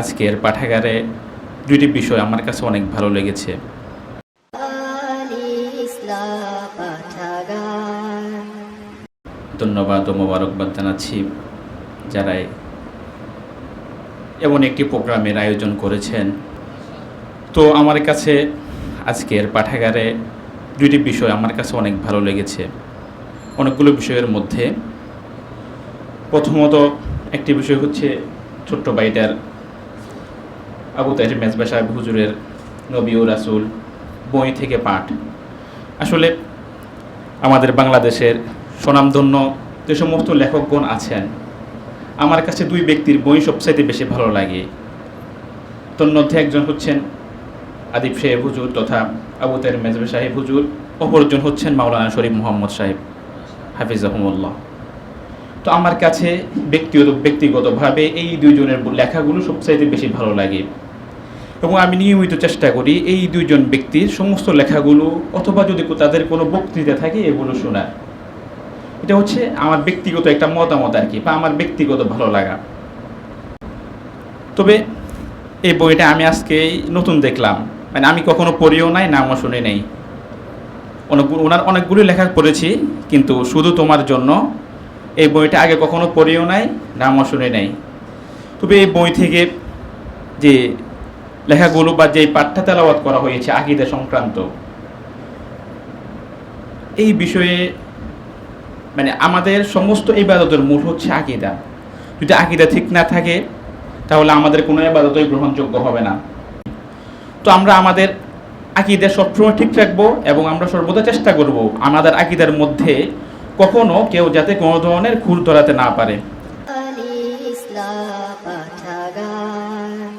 আজকের পাঠাগারে দুইটি বিষয় আমার কাছে অনেক ভালো লেগেছে। ধন্যবাদ ও মোবারকবাদ জানাচ্ছি যারা এমন একটি প্রোগ্রামের আয়োজন করেছেন। তো আমার কাছে আজকের পাঠাগারে দুইটি বিষয় আমার কাছে অনেক ভালো লেগেছে। অনেকগুলো বিষয়ের মধ্যে প্রথমত একটি বিষয় হচ্ছে ছোট্ট বাড়িটার আবু তাহের মেজবা সাহেব, হুজুরের নবী ও রাসুল, বই থেকে পাঠ। আসলে আমাদের বাংলাদেশের স্বনামধন্য যে সমস্ত লেখকগণ আছেন। আমার কাছে দুই ব্যক্তির বই সবচাইতে বেশি ভালো লাগে। তন্মধ্যে একজন হচ্ছেন আদিব সাহেব হুজুর তথা আবু তাহের মেজবা সাহেব হুজুর, অপরজন হচ্ছেন মাওলানা শরীফ মোহাম্মদ সাহেব। হাফিজ হাফিজাহমুল্লাহ। তো আমার কাছে ব্যক্তিগত, ব্যক্তিগতভাবে এই দুইজনের লেখাগুলো সবচাইতে বেশি ভালো লাগে। এবং আমি নিয়মিত চেষ্টা করি এই দুইজন ব্যক্তির সমস্ত লেখাগুলো অথবা যদি তাদের কোনো বক্তৃতা থাকে এগুলো শোনার এটা হচ্ছে আমার ব্যক্তিগত একটা মতামত আর কি বা আমার ব্যক্তিগত ভালো লাগা। তবে এই বইটা আমি আজকে নতুন দেখলাম। মানে আমি কখনো পড়িও নাই, নামও শুনে নেই। অনেকগুলো ওনার অনেকগুলো লেখা পড়েছি, কিন্তু শুধু তোমার জন্য এই বইটা আগে কখনো পড়িও নাই, নামও শুনে নাই। তবে এই বই থেকে যে লেখাগুলো বা যে পাঠ্য তেলাওয়াত করা হয়েছে, আকিদা সংক্রান্ত, এই বিষয়ে মানে আমাদের সমস্ত ইবাদতের মূল হচ্ছে আকিদা। যদি আকিদা ঠিক না থাকে, তাহলে আমাদের কোনো ইবাদতই গ্রহণযোগ্য হবে না। তো আমরা আমাদের আকিদা সবসময় ঠিক রাখব এবং আমরা সর্বদা চেষ্টা করব আমাদের আকিদার মধ্যে কখনো কেউ যাতে কোনো ধরনের খুর ধরাতে না পারে।